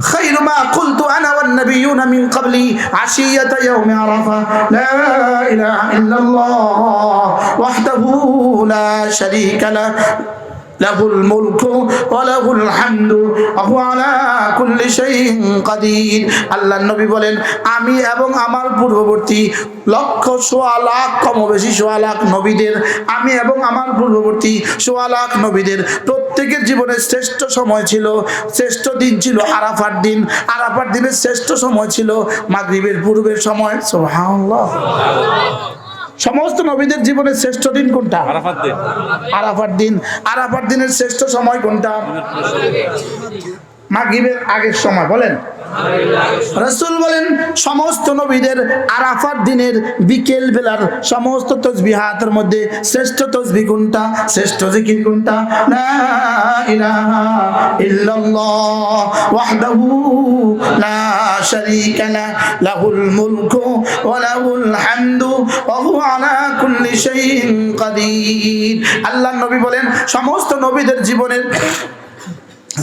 خير ما قلت أنا والنبيون من قبلي عشية يوم عرفة. لا إله إلا الله وحده لا شريك له. له الملك وله الحمد وهو على كل شيء قدير আল্লাহ নবী বলেন আমি এবং আমার পূর্ববর্তী লক্ষ সোয়া লাখ কম বেশি সোয়া লাখ নবীদের আমি এবং আমার পূর্ববর্তী সোয়া লাখ নবীদের প্রত্যেকের জীবনের শ্রেষ্ঠ সময় ছিল শ্রেষ্ঠ দিন ছিল আরাফার দিন আরাফার দিনের শ্রেষ্ঠ সময় ছিল মাগরিবের পূর্বের সময় সুবহানাল্লাহ সমস্ত নবীদের জীবনের শ্রেষ্ঠ দিন কোনটা? দিন। আরাফার দিন। আরাফার দিনের শ্রেষ্ঠ সময় কোনটা? মাগরিবের আগের সময় বলেন। রসুল বলেন, সমস্ত নবীদের আরাফার দিনের বিকেল বেলার সমস্ত তসবি হাতের মধ্যে শ্রেষ্ঠ তসবি কোনটা? শ্রেষ্ঠ জিকির কোনটা? আল্লাহ নবী বলেন, সমস্ত নবীদের জীবনের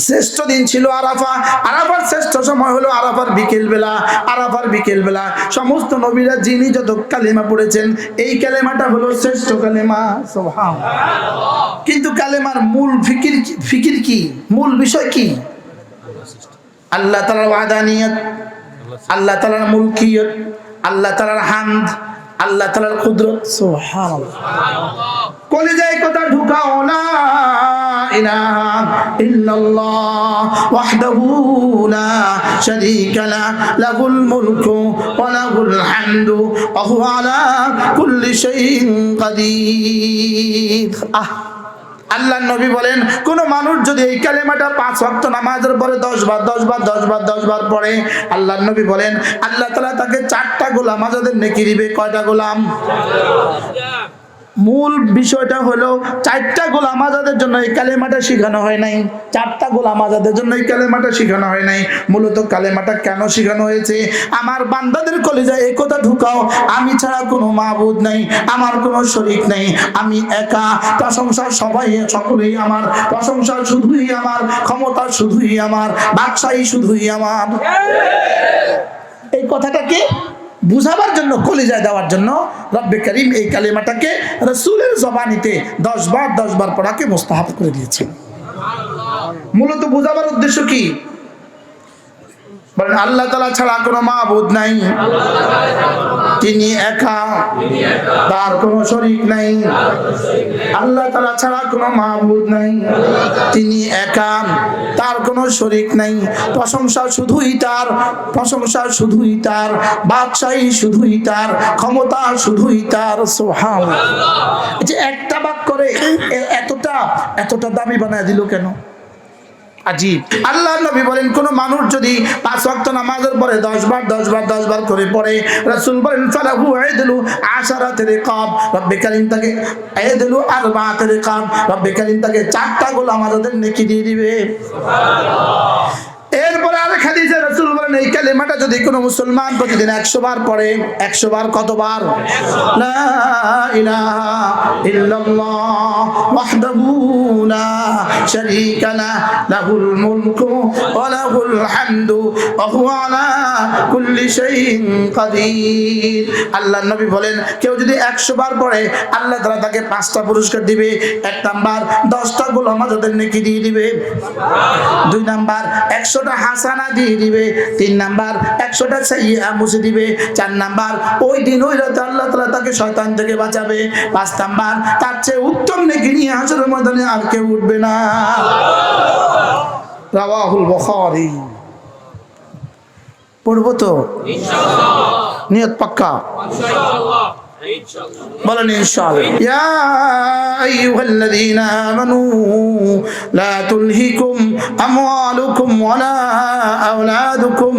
শ্রেষ্ঠ দিন ছিল আরাফা। আরাফার শ্রেষ্ঠ সময় হলো আরাফার বিকেল বেলা আরাফার বিকেল বেলা সমস্ত নবীরা যিনি যত কালেমা পড়েছেন, এই কালেমাটা হলো শ্রেষ্ঠ কালেমা। কিন্তু কালেমার মূল ফিকির ফিকির কি? মূল বিষয় কি? আল্লাহ তালার ওয়াদানিয়ত, আল্লাহ তালার মুলকিয়ত, আল্লাহ তালার হান্দ আল্লাহ তালার কুদরত। সুবহান কলেজায় কথা ঢুকাও না। আহ আল্লাহ নবী বলেন, কোন মানুষ যদি এই কালেমাটা পাঁচ ওয়াক্ত নামাজের পরে দশ বার দশ বার দশ বার দশ বার পড়ে আল্লাহ নবী বলেন, আল্লাহ তালা তাকে চারটা গোলাম আজাদের নেকি দিবে কয়টা গোলাম? মূল বিষয়টা হলো চারটা গোলাম আজাদের জন্য এই কালেমাটা শেখানো হয় নাই। চারটা গোলাম আজাদের জন্য এই কালেমাটা শেখানো হয় নাই। মূলত কালেমাটা কেন শেখানো হয়েছে? আমার বান্দাদের কলেজায় এই কথা ঢুকাও। আমি ছাড়া কোনো মাবুদ নাই, আমার কোনো শরিক নাই। আমি একা, প্রশংসা সবাই, সকলেই আমার। প্রশংসা শুধুই আমার, ক্ষমতা শুধুই আমার, বাদশাহী শুধুই আমার। এই কথাটাকে বুঝাবার জন্য, কলিজায় দেওয়ার জন্য রব্বে করিম এই কালিমাটাকে রসুলের জবানিতে দশবার দশবার দশ বার পড়াকে মোস্তাহাব করে দিয়েছে মূলত বোঝাবার উদ্দেশ্য কি? বলেন, আল্লাহ তালা ছাড়া কোনো মা মাহবুদ নাই। তিনি একা। তার কোনো শরিক নাই। আল্লাহ তালা ছাড়া কোনো মা মাহবুদ নাই। তিনি একা। তার কোনো শরিক নাই। প্রশংসা শুধুই তার, প্রশংসা শুধুই তার, বাদশাহী শুধুই তার, ক্ষমতা শুধুই তার সোহাম যে একটা বাক করে এতটা এতটা দামি বানায় দিল কেন? আজীব। আল্লাহ নবী বলেন, কোন মানুষ যদি পাঁচ ওয়াক্ত নামাজের পরে দশ বার দশ বার দশ বার করে পড়ে, রাসূল বলেন, ফালাহু আইদলু আশারাতে রিকাব রব্বে কারীম তাকে আইদলু আরবাতে রিকাব, রব্বে কারীম তাকে চারটা গোলাম আজাদের নেকি দিয়ে দিবে। এরপরে আরেক হাদিসে রাসূল বলেন, এই কালেমাটা যদি কোনো মুসলমান প্রতিদিন 100 বার পড়ে 100 বার কতবার? লা ইলাহা ইল্লাল্লাহ ওয়াহদাহু লা শারীকা নবী বলেন, কেউ যদি 100 বার পড়ে, আল্লাহ তাআলা তাকে পাঁচটা পুরস্কার দিবে। এক নাম্বার 10টা গোলাম আজাদের নেকি দিয়ে দিবে। দুই নাম্বার একশোটা হাসানা দিয়ে দিবে তিন নাম্বার একশোটা সাইয়া মুছে দিবে চার নাম্বার ওই দিন ওই রাতে আল্লাহ তালা তাকে শয়তান থেকে বাঁচাবে পাঁচ নাম্বার তার চেয়ে উত্তম নেকি নিয়ে হাসরের ময়দানে আর কেউ উঠবে না। রাওয়াহুল বুখারী। পড়ব তো? নিয়ত পাক্কা? বলেন ইনশাআল্লাহ। ইয়া আইয়ুহাল্লাযীনা আমানু লা তুলহিকুম আমওয়ালুকুম ওয়ালা আওলাদুকুম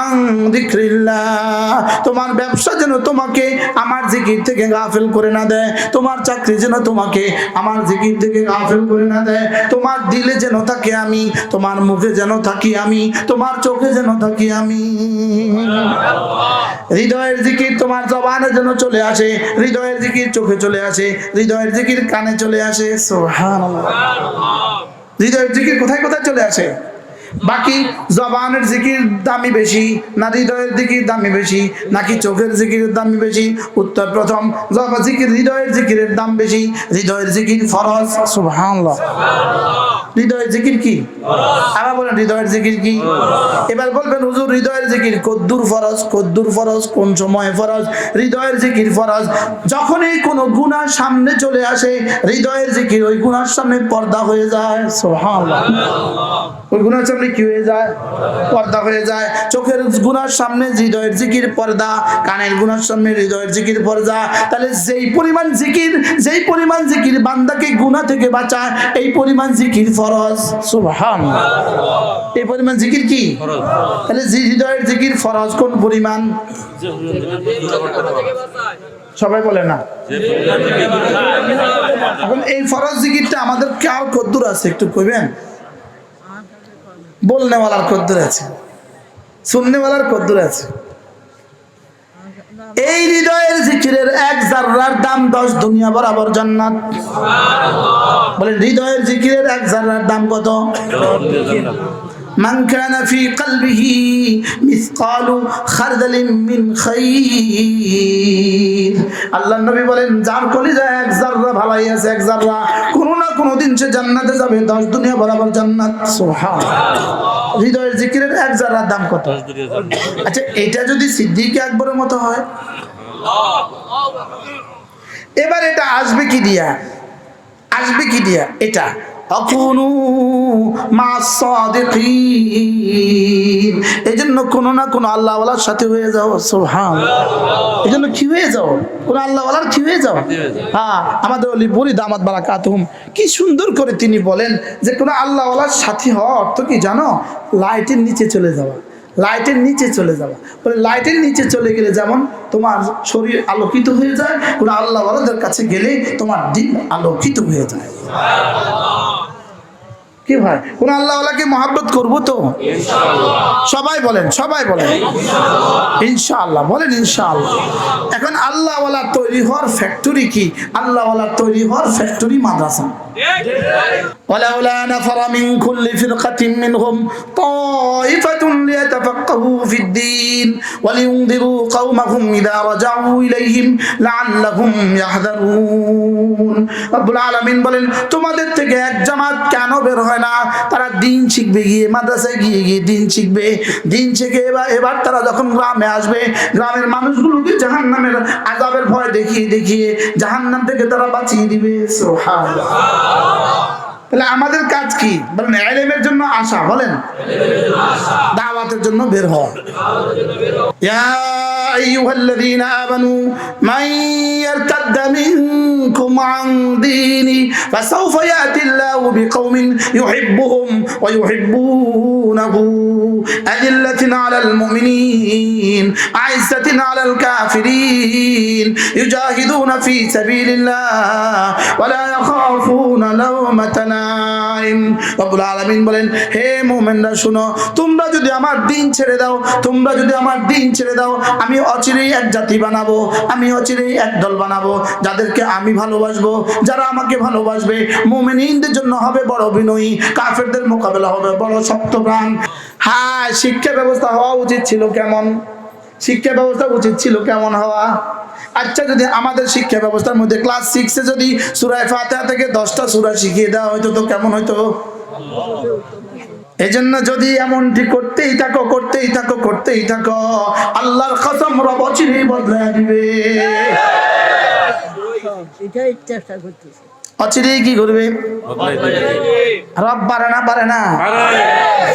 আন যিকরিল্লাহ। তোমার ব্যবসা যেন তোমাকে আমার জিকির থেকে গাফিল করে না দেয় তোমার চাকরি যেন তোমাকে আমার জিকির থেকে গাফিল করে না দেয় তোমার দিলে যেন থাকি আমি তোমার মুখে যেন থাকি আমি তোমার চোখে যেন থাকি আমি। হৃদয়ের জিকির তোমার জবানে যেন চলে আসে হৃদয়ের জিকির চোখে চলে আসে, হৃদয়ের জিকির কানে চলে আসে। হৃদয়ের জিকির কোথায় কোথায় চলে আসে? বাকি জবানের জিকির দামি বেশি, না হৃদয়ের জিকির দামি বেশি, নাকি চোখের জিকিরের দামি বেশি? উত্তর প্রথম জিকির হৃদয়ের জিকিরের দাম বেশি, হৃদয়ের জিকির ফরজ। সুবহানাল্লাহ। হৃদয়ের জিকির কি? আবার বলেন হৃদয়ের জিকির কি? এবার বলবেন হুজুর হৃদয়ের জিকির কদ্দুর ফরজ কদ্দুর ফরজ কোন সময় ফরজ? হৃদয়ের জিকির ফরজ। যখনই কোনো গুনাহ সামনে চলে আসে হৃদয়ের জিকির ওই গুনার সামনে পর্দা হয়ে যায়। সুবহানাল্লাহ। ওই গুনার সামনে কি হয়ে যায়? পর্দা হয়ে যায়। চোখের গুনার সামনে হৃদয়ের জিকির পর্দা কানের গুনার সামনে হৃদয়ের জিকির পর্দা। তাহলে যেই পরিমাণ জিকির যেই পরিমাণ জিকির বান্দাকে গুনাহ থেকে বাঁচায় এই পরিমাণ জিকির ফরজ? সুবহানাল্লাহ। এই পরিমাণ জিকির কি? তাহলে যে হৃদয়ের জিকির ফরজ কোন পরিমাণ? সবাই বলে না। এখন এই ফরজ জিকিরটা আমাদের কার কদ্দুর আছে একটু কইবেন? বলনেওয়ালার কদ্দুর আছে। শুননেওয়ালার কদ্দুর আছে। এই হৃদয়ের জিকিরের এক জাররার দাম দশ দুনিয়া বরাবর জান্নাত বলেন হৃদয়ের জিকিরের এক জাররার দাম কত من كان في قلبه مثقال خردل من خير আল্লাহ নবী বলেন যার কলিজায় এক জাররা ভালাই আছে এক জাররা কোনো না কোনো দিন সে জান্নাতে যাবে দশ দুনিয়া বরাবর জান্নাত। সুবহানাল্লাহ। হৃদয়ের জিকিরের এক জাররার দাম কত? আচ্ছা এটা যদি সিদ্দিক আকবরের মতো হয়? এবার এটা আসবে কি দিয়া? আসবে কি দিয়া? এটা। এই জন্য কোনো না কোনো আল্লাহওয়ালার সাথে হয়ে যাও সোহান এই জন্য কি হয়ে যাও? কোন আল্লাহওয়ালার কি হয়ে যাও? হ্যাঁ আমাদের অলি বলি দামাত বারা কাতুম কি সুন্দর করে তিনি বলেন যে কোনো আল্লাহওয়ালার সাথী হওয়ার অর্থ কি জানো? লাইটের নিচে চলে যাওয়া। লাইটের নিচে চলে যাওয়া। বলে লাইটের নিচে চলে গেলে যেমন তোমার শরীর আলোকিত হয়ে যায়, কোনো আল্লাহওয়ালাদের কাছে গেলে তোমার দিন আলোকিত হয়ে যায়। কি ভাই কোন আল্লাহওয়ালাকে মহাব্বত করবো তো সবাই বলেন সবাই বলেন ইনশাআল্লাহ বলেন ইনশাআল্লাহ এখন আল্লাহওয়ালা তৈরি হওয়ার ফ্যাক্টরি কি আল্লাহওয়ালা তৈরি হওয়ার ফ্যাক্টরি মাদ্রাসা ولولا نفر من كل فرقة منهم طائفة ليتفقهوا في الدين ولينذروا قومهم إذا رجعوا إليهم لعلهم يحذرون رب العالمين বলেন তোমাদের থেকে এক জামাত কেন বের হয় না তারা দিন শিখবে গিয়ে মাদ্রাসায় গিয়ে গিয়ে দিন শিখবে। দিন শিখে এবার এবার তারা যখন গ্রামে আসবে গ্রামের মানুষগুলোকে জাহান্নামের আজাবের ভয় দেখিয়ে দেখিয়ে জাহান্নাম থেকে তারা বাঁচিয়ে দিবে। তাহলে আমাদের কাজ কি? বলেন এলেমের জন্য আশা বলেন। দাওয়াতের জন্য বের হওয়া। أيها الذين آمنوا من يرتد منكم عن ديني فسوف يأتي الله بقوم يحبهم ويحبونه أذلة على المؤمنين أعزة على الكافرين يجاهدون في سبيل الله ولا يخافون لومة لائم رب العالمين বলেন হে মুমিনরা শুনো তোমরা যদি আমার দিন ছেড়ে দাও তোমরা যদি আমার দিন ছেড়ে দাও আমি অচিরেই এক জাতি বানাবো, আমি অচিরেই এক দল বানাবো, যাদেরকে আমি ভালোবাসবো, যারা আমাকে ভালোবাসবে, মুমিনদের জন্য হবে বড় বিনয়ী, কাফেরদের মোকাবেলা হবে বড় শক্ত প্রাণ। হ্যাঁ শিক্ষা ব্যবস্থা হওয়া উচিত ছিল কেমন? শিক্ষা ব্যবস্থা উচিত ছিল কেমন হওয়া? আচ্ছা যদি আমাদের শিক্ষা ব্যবস্থার মধ্যে ক্লাস সিক্সে যদি সুরায় ফাতেহা থেকে দশটা সুরা শিখিয়ে দেওয়া হয়তো তো কেমন হয়তো এজন্য যদি এমনটি করতেই থাকো করতেই থাকো করতেই থাকো আল্লাহর কসম রব অচিরেই বদলে দিবে। এটাই চেষ্টা করতেছে। অচিরেই কি করবে? রব পারে না পারে না।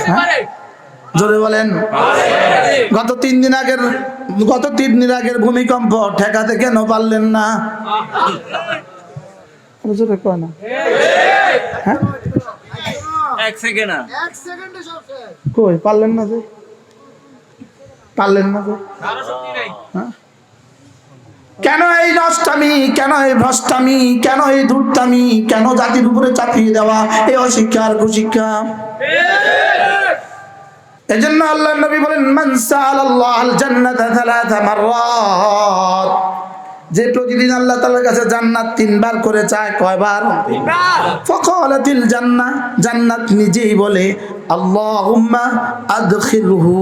হ্যাঁ? জোরে বলেন। গত তিন দিন আগের গত তিন দিন আগের ভূমিকম্প ঠেকাতে কেন পারলেন না? জোরে কয় না? হ্যাঁ? এক সেকেন্ড এক সেকেন্ডে সব শেষ। কই পারলেন না যে? পারলেন না যে? হ্যাঁ? কেন এই নষ্টামি? কেন এই ভ্রষ্টামি? কেন এই ধূর্তামি কেন জাতির উপরে চাপিয়ে দেওয়া? এই অশিক্ষা আর কুশিক্ষা। এজন্য আল্লাহ নবী বলেন মান সাআলাল্লাহ আল জান্নাতা থালাথা মাররাত। যে প্রতিদিন আল্লাহ তাআলার কাছে জান্নাত তিনবার করে চায়, কয়বার? ফকালাতিল জান্নাহ, জান্নাত নিজেই বলে আদখিলহু।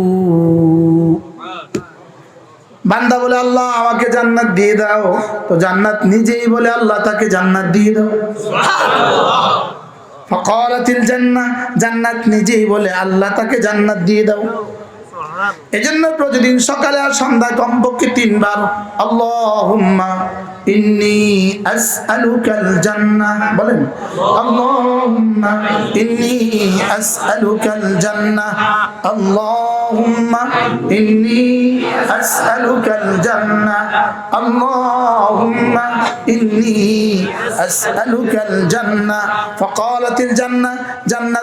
বান্দা বলে, আল্লাহ, আমাকে জান্নাত দিয়ে দাও। তো জান্নাত নিজেই বলে, আল্লাহ, তাকে জান্নাত দিয়ে দাও। ফকালাতিল জান্নাহ, জান্নাত নিজেই বলে, আল্লাহ, তাকে জান্নাত দিয়ে দাও। এজন্য প্রতিদিন সকালে আর সন্ধ্যায় কমপক্ষে তিনবার, আল্লাহুম্মা ইন্নি আসআলুকাল জান্নাহ। বলেন, আল্লাহুম্মা ইন্নি আসআলুকাল জান্নাহ। আল্লাহুম্মা ইন্নি আসআলুকাল জান্নাহ। আল্লাহুম্মা ইন্নি আসআলুকাল জান্নাহ। জান্নাত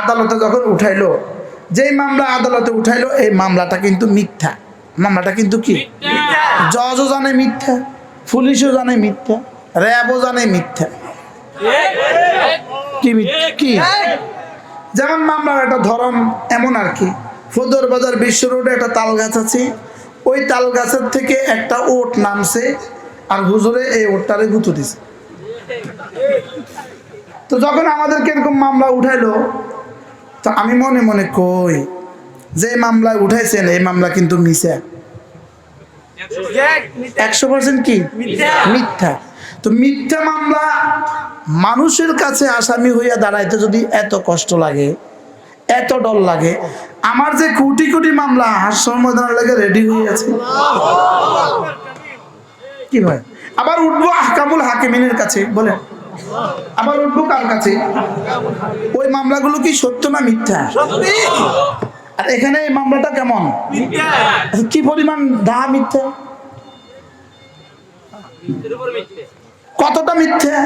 আদালতে যখন উঠাইলো? যেই মামলা আদালতে উঠাইলো এই মামলাটা কিন্তু মিথ্যা। মামলাটা কিন্তু কি? জজও জানে মিথ্যা পুলিশও জানে মিথ্যা র্যাবও জানে মিথ্যা। কি মিথ্যা? কি? যেমন মামলার একটা ধরন এমন আর কি। ফদর বাজার বিশ্ব রোডে একটা তাল গাছ আছে। ওই তাল গাছের থেকে একটা ওট নামছে আর হুজুরে এই ওটটারে গুঁতো দিছে। তো যখন আমাদেরকে এরকম মামলা উঠাইলো তো আমি মনে মনে কই যে মামলায় উঠাইছেন এই মামলা কিন্তু মিশা একশো পার্সেন্ট কি? মিথ্যা। তো মিথ্যা মামলা মানুষের কাছে আসামি হইয়া দাঁড়াইতে যদি এত কষ্ট লাগে এত ডর লাগে আমার যে কোটি কোটি মামলা হাস্যর ময়দান লাগে রেডি হয়ে আছে। কি ভাই আবার উঠবো আহকামুল হাকিমিনের কাছে বলেন। আবার উঠবো কার কাছে? ওই মামলাগুলো কি সত্য না মিথ্যা? আর এখানে এই মামলাটা কেমন? আচ্ছা, কি পরিমাণ দা মিথ্যা? কতটা মিথ্যা?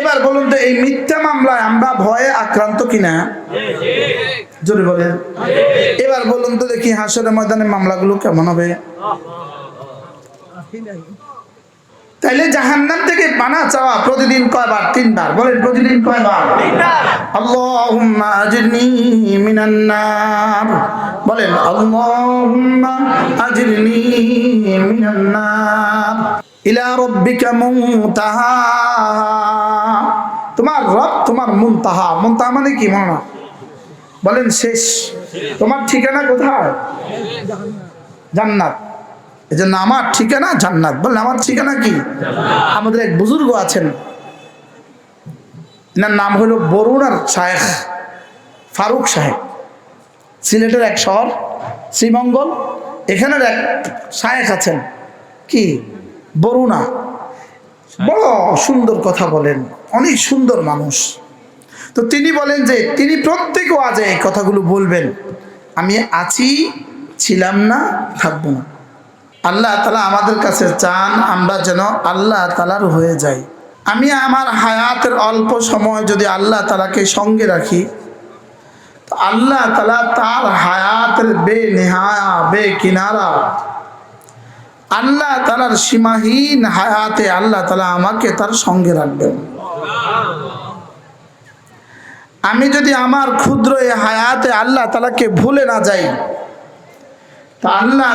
এবার বলুন তো এই মিথ্যা মামলায় আমরা ভয়ে আক্রান্ত কিনা? জোরে বলেন। এবার বলুন তো দেখি হাসরের ময়দানে মামলাগুলো কেমন হবে? তাইলে জাহান্নাম থেকে পানা চাওয়া প্রতিদিন কয়বার? তিনবার। বলেন প্রতিদিন কয়বার? আল্লাহুম্মা আজরনি মিনান নার। বলেন আল্লাহুম্মা মিনান নার। ইলা রাব্বিকা মুনতাহা। তোমার রব তোমার মুনতাহা। মুনতাহা মানে কি মনে বলেন শেষ। তোমার ঠিকানা কোথায়? জান্নাত। এই জন্য আমার ঠিকানা জান্নাত। বললেন, আমার ঠিকানা কি? আমাদের এক বুজুর্গ আছেন। এনার নাম হলো বরুণার শায়েখ, ফারুক সাহেব সিলেটের এক শহর, শ্রীমঙ্গল। এখানের এক শায়েখ আছেন। কি? বরুণা। বড় সুন্দর কথা বলেন, অনেক সুন্দর মানুষ। তো তিনি বলেন যে, তিনি প্রত্যেক ওয়াজে এই কথাগুলো বলবেন, আমি আছি, ছিলাম না, থাকব না। আল্লাহ তালা আমাদের কাছে চান আমরা যেন আল্লাহ তালার হয়ে যাই। আমি আমার হায়াতের অল্প সময় যদি আল্লাহ তালাকে সঙ্গে রাখি আল্লাহ তালা তার হায়াতের বে নেহায়া, বে কিনারা, আল্লাহ তালার সীমাহীন হায়াতে আল্লাহ তালা আমাকে তার সঙ্গে রাখবেন। আমি যদি আমার ক্ষুদ্র এই হায়াতে আল্লাহ তালাকে ভুলে না যাই তা আল্লাহ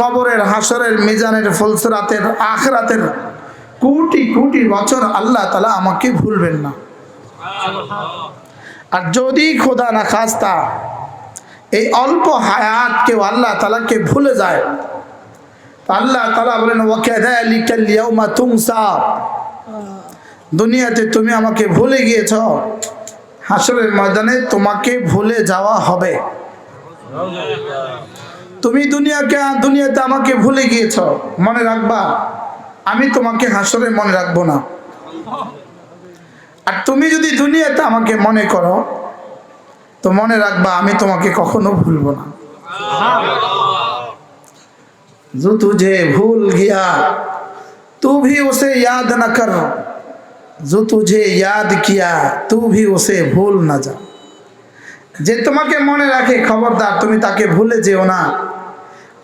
কবরের আল্লাহ আমাকে ভুলবেন না। আর যদি খোদা না খাস্তা, এই অল্প হায়াত কেউ আল্লাহ তালাকে ভুলে যায় আল্লাহ তালা বলেন দুনিয়াতে তুমি আমাকে ভুলে গিয়েছ, হাসরের ময়দানে তোমাকে ভুলে যাওয়া হবে। তুমি দুনিয়াকে দুনিয়াতে আমাকে ভুলে গিয়েছ মনে রাখবা আমি তোমাকে হাসরে মনে রাখবো না আর তুমি যদি দুনিয়াতে আমাকে মনে করো তো মনে রাখবা আমি তোমাকে কখনো ভুলবো না जो तुझे भूल गया तू भी उसे याद न कर जो तुझे याद किया तू भी उसे भूल न जा যে তোমাকে মনে রাখে খবরদার তুমি তাকে ভুলে যেও না।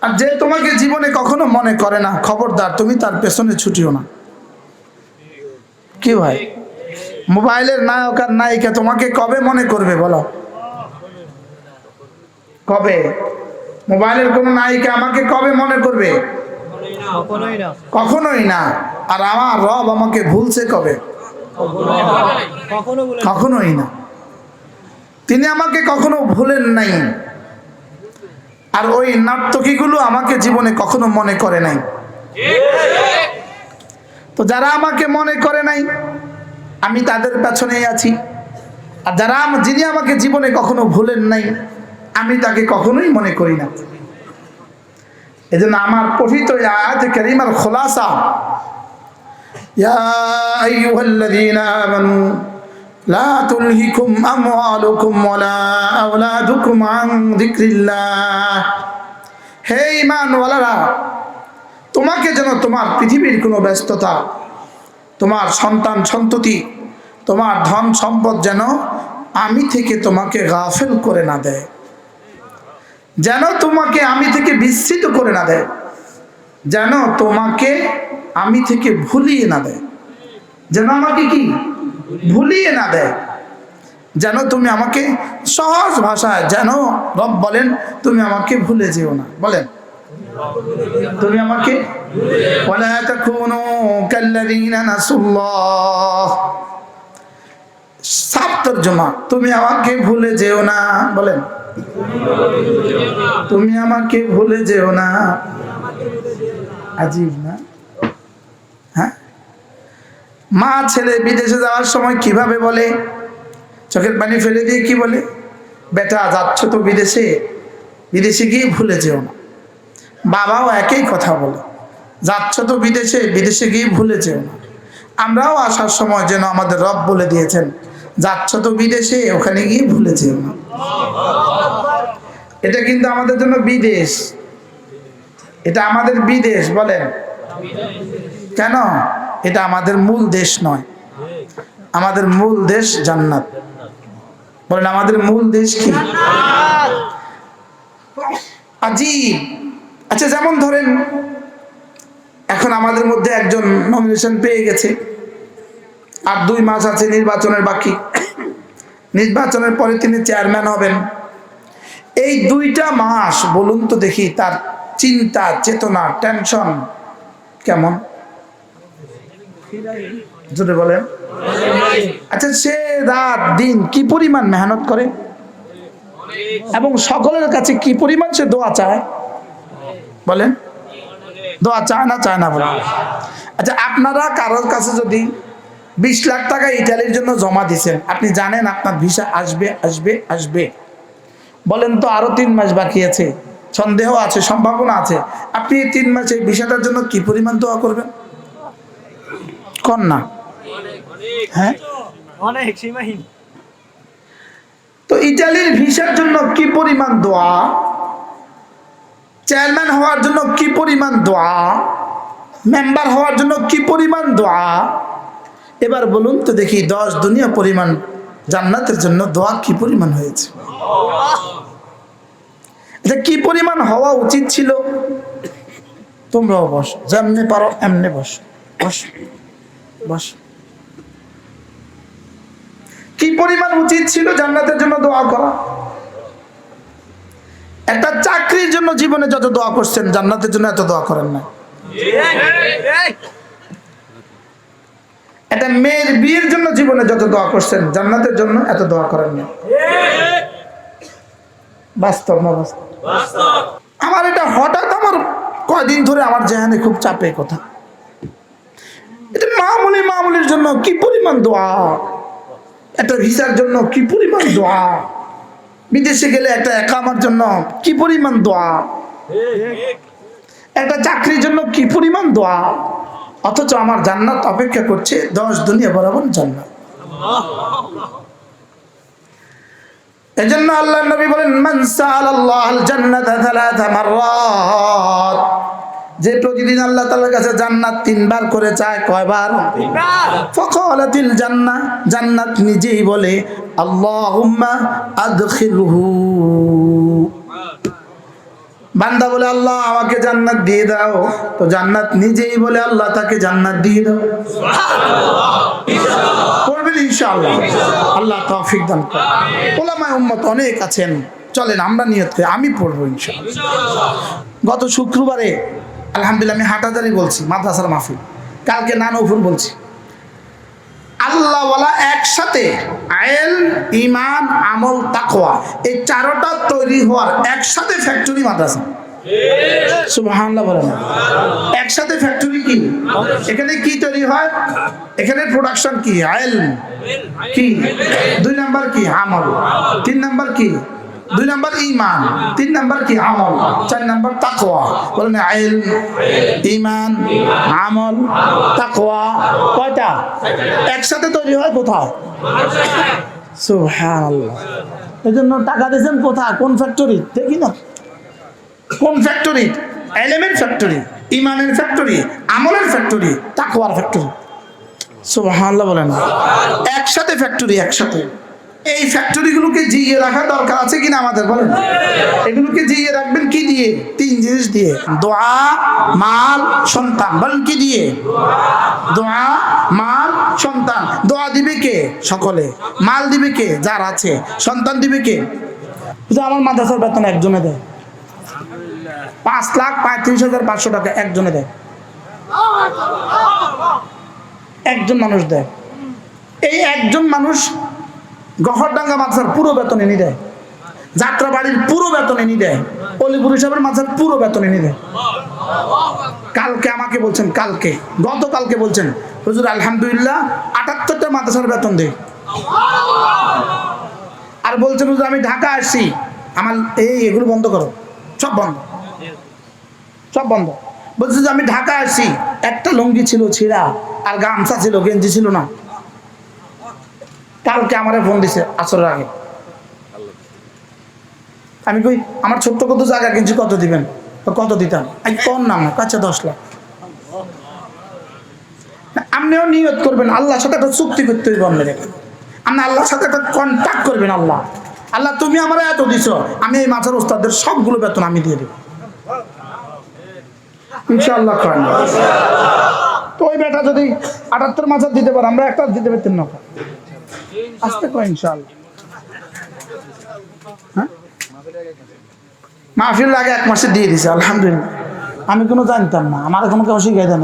আর যে তোমাকে জীবনে কখনো মনে করে না খবরদার তুমি তার পেছনে ছুটিও না। কি ভাই? মোবাইলের নায়ক আর নায়িকা তোমাকে কবে মনে করবে বলো? কবে? মোবাইলের কোন নায়িকা আমাকে কবে মনে করবে? কখনোই না। আর আমার রব আমাকে ভুলছে কবে? কখনোই না। তিনি আমাকে কখনো ভুলেন নাই। আর ওই নাট্যকীগুলো আমাকে জীবনে কখনো মনে করে নাই। তো যারা আমাকে মনে করে নাই, আমি তাদের পেছনেই আছি। আর যারা যিনি আমাকে জীবনে কখনো ভুলেন নাই, আমি তাকে কখনোই মনে করি না। এই জন্য আমার পঠিত খোলাসা, ইয়া লা তুলহিকুম আমওয়ালুকুম ওয়ালা আওলাদুকুম আন যিকরিল্লাহ। হে ঈমানওয়ালারা, তোমাকে যেন তোমার পৃথিবীর কোনো ব্যস্ততা, তোমার সন্তান সন্ততি, তোমার ধন সম্পদ যেন আমি থেকে তোমাকে গাফেল করে না দেয়। যেন তোমাকে আমি থেকে বিস্মিত করে না দেয়। যেন তোমাকে আমি থেকে ভুলিয়ে না দেয়। যেন আমাকে কি? ভুলিয়ে না দেয়। যেন তুমি আমাকে সহজ ভাষায়, যেন রব বলেন, তুমি আমাকে ভুলে যেও না। বলেন। তুমি আমাকে সাপ্তর জমা তুমি আমাকে ভুলে যেও না। বলেন। তুমি আমাকে ভুলে যেও না। আজীব না? মা ছেলে বিদেশে যাওয়ার সময় কীভাবে বলে? চোখের পানি ফেলে দিয়ে কি বলে? বেটা, যাচ্ছ তো বিদেশে। বিদেশে গিয়ে ভুলে যেও না। বাবাও একই কথা বলে। যাচ্ছ তো বিদেশে বিদেশে গিয়ে ভুলে যেও না। আমরাও আসার সময় যেন আমাদের রব বলে দিয়েছেন, যাচ্ছ তো বিদেশে, ওখানে গিয়ে ভুলে যেও না। এটা কিন্তু আমাদের জন্য বিদেশ। এটা আমাদের বিদেশ, বলেন। কেন? এটা আমাদের মূল দেশ নয়। আমাদের মূল দেশ জান্নাত। বলেন আমাদের মূল দেশ কি? আজীব। আচ্ছা যেমন ধরেন এখন আমাদের মধ্যে একজন নমিনেশন পেয়ে গেছে। আর দুই মাস আছে নির্বাচনের বাকি। নির্বাচনের পরে তিনি চেয়ারম্যান হবেন। এই দুইটা মাস বলুন তো দেখি তার চিন্তা চেতনা টেনশন কেমন? জোরে বলেন। আচ্ছা সে রাত, দিন কি পরিমাণ মেহনত করে? এবং সকলের কাছে কি পরিমাণ সে দোয়া চায়? বলেন। দোয়া চায় না চায় না বলেন। আচ্ছা আপনারা কারোর কাছে যদি বিশ লাখ টাকা ইটালির জন্য জমা দিছেন, আপনি জানেন আপনার ভিসা আসবে আসবে আসবে। বলেন তো আরও তিন মাস বাকি আছে, সন্দেহ আছে, সম্ভাবনা আছে। আপনি এই তিন মাসে ভিসাটার জন্য কি পরিমাণ দোয়া করবেন? কন না হ্যাঁ? অনেক সীমাহীন। তো ইটালির ভিসার জন্য কি পরিমাণ দোয়া? চেয়ারম্যান হওয়ার জন্য কি পরিমাণ দোয়া? মেম্বার হওয়ার জন্য কি পরিমাণ দোয়া? এবার বলুন তো দেখি দশ দুনিয়া পরিমাণ জান্নাতের জন্য দোয়া কি পরিমাণ হয়েছে? এটা কি পরিমাণ হওয়া উচিত ছিল? তোমরাও বস যেমনি পারো এমনি বস। বস। বস। কি পরিমাণ উচিত ছিল জান্নাতের জন্য দোয়া করা? একটা চাকরির জন্য জীবনে যত দোয়া করছেন জান্নাতের জন্য এত দোয়া করেন না। একটা মেয়ের বিয়ের জন্য জীবনে যত দোয়া করছেন জান্নাতের জন্য এত দোয়া করেন না। বাস্তব না বাস্তব? আমার এটা হঠাৎ আমার কয়দিন ধরে আমার জেহানে খুব চাপে কথা। জন্য কি পরিমাণ দোয়া? একটা ভিসার জন্য কি পরিমাণ দোয়া? বিদেশে গেলে একটা একামার জন্য কি পরিমাণ দোয়া? একটা চাকরির জন্য কি পরিমাণ দোয়া? অথচ আমার জান্নাত অপেক্ষা করছে দশ দুনিয়া বরাবর জান্নাত। এজন্য আল্লাহ নবী বলেন, মান আল্লাহ আল জান্নাতা যে প্রতিদিন আল্লাহ তাআলার কাছে জান্নাত তিনবার করে চায় কয়বার? ফকালাতিল জান্নাহ জান্নাত নিজেই বলে আল্লাহুম্মা আদখিলহু। বান্দা বলে আল্লাহ আমাকে জান্নাত দিয়ে দাও। তো জান্নাত নিজেই বলে আল্লাহ তাকে জান্নাত দিয়ে দাও। করবেন ইনশাআল্লাহ। আল্লাহ তৌফিক দান করেন। ওলামায়ে উম্মত অনেক আছেন। চলেন আমরা নিয়ত আমি পড়ব ইনশাআল্লাহ। গত শুক্রবারে আলহামদুলিল্লাহ, আমি হাটাদারি বলছি, মাদ্রাসার মাহফিল। কালকে নানৌফুল বলছি। আল্লাহওয়ালা একসাথে আয়েল ইমান আমল, তাকওয়া, এই চারোটা তৈরি হওয়ার একসাথে ফ্যাক্টরি মাদ্রাসা। সুবহানাল্লাহ বলেন। একসাথে ফ্যাক্টরি কি? এখানে কি তৈরি হয়? এখানে প্রোডাকশন কি? আয়েল কি? দুই নাম্বার কি? আমল। তিন নাম্বার কি? দুই নাম্বার ইমান তিন নাম্বার কি আমল, চার নাম্বার তাকওয়া। বলেন, আইল ইমান আমল তাকোয়া কয়টা? একসাথে তৈরি হয় কোথায়? সুবহানাল্লাহ। এই জন্য টাকা দিয়েছেন কোথায়? কোন ফ্যাক্টরি দেখি না। কোন ফ্যাক্টরি এলিমেন্ট ফ্যাক্টরি ইমানের ফ্যাক্টরি আমলের ফ্যাক্টরি তাকওয়ার ফ্যাক্টরি সুবহানাল্লাহ বলেন। একসাথে ফ্যাক্টরি একসাথে। এই ফ্যাক্টরিগুলোকে জিইয়ে রাখা দরকার আছে কিনা আমাদের, বলেন। এগুলোকে জিইয়ে রাখবেন কি দিয়ে? তিন জিনিস দিয়ে। দোয়া, মাল, সন্তান। বলেন কি দিয়ে? দোয়া, মাল, সন্তান। দোয়া দিবে কে? সকলে। মাল দিবে কে? যার আছে। সন্তান দিবে কে? আমার মাদ্রাসার বেতন একজনে দেয়। পাঁচ লাখ পঁয়ত্রিশ হাজার পাঁচশো টাকা একজনে দেয়। একজন মানুষ দেয়। এই একজন মানুষ গহরডাঙ্গা মাদ্রাসার পুরো বেতন এনে দেয় যাত্রাবাড়ির পুরো বেতন এনে দেয় অলিপুর হিসাবের মাদ্রাসার পুরো বেতন এনে দেয় কালকে আমাকে বলছেন, কালকে, গতকালকে বলছেন, হুজুর আলহামদুলিল্লাহ আটাত্তরটা মাদ্রাসার বেতন দেয় আর বলছেন, হুজুর, আমি ঢাকা আসছি। আমার এই এগুলো বন্ধ করো। সব বন্ধ। সব বন্ধ। বলছে যে আমি ঢাকা আসছি। একটা লুঙ্গি ছিল ছিঁড়া, আর গামছা ছিল, গেঞ্জি ছিল না। কালকে আমারে ফোন দিছে, আসরের আগে। আমি কই, আমার ছোট্ট কত জায়গা কিনছি, কত দিবেন? কত দিতাম? আমি কম নাম কাছে দশ লাখ। আপনিও নিয়ত করবেন, আল্লাহর সাথে একটা চুক্তি করতে হইব আপনার। আপনি আল্লাহর সাথে একটা কন্ট্যাক্ট করবেন, আল্লাহ। আল্লাহ, তুমি আমার এত দিছ, আমি এই মাছের ওস্তাদের সবগুলো বেতন আমি দিয়ে দেব। ইনশাআল্লাহ করেন তো ওই বেটা যদি আটাত্তর মাছের দিতে পারে, আমরা একটা দিতে পারতেন না। আসতে কয় ইনশাল হ্যাঁ? মাহফিল আগে এক মাসে দিয়ে দিছে, আলহামদুলিল্লাহ। আমি কোনো জানতাম না, আমার কোনো কেউ শিখাই দেয়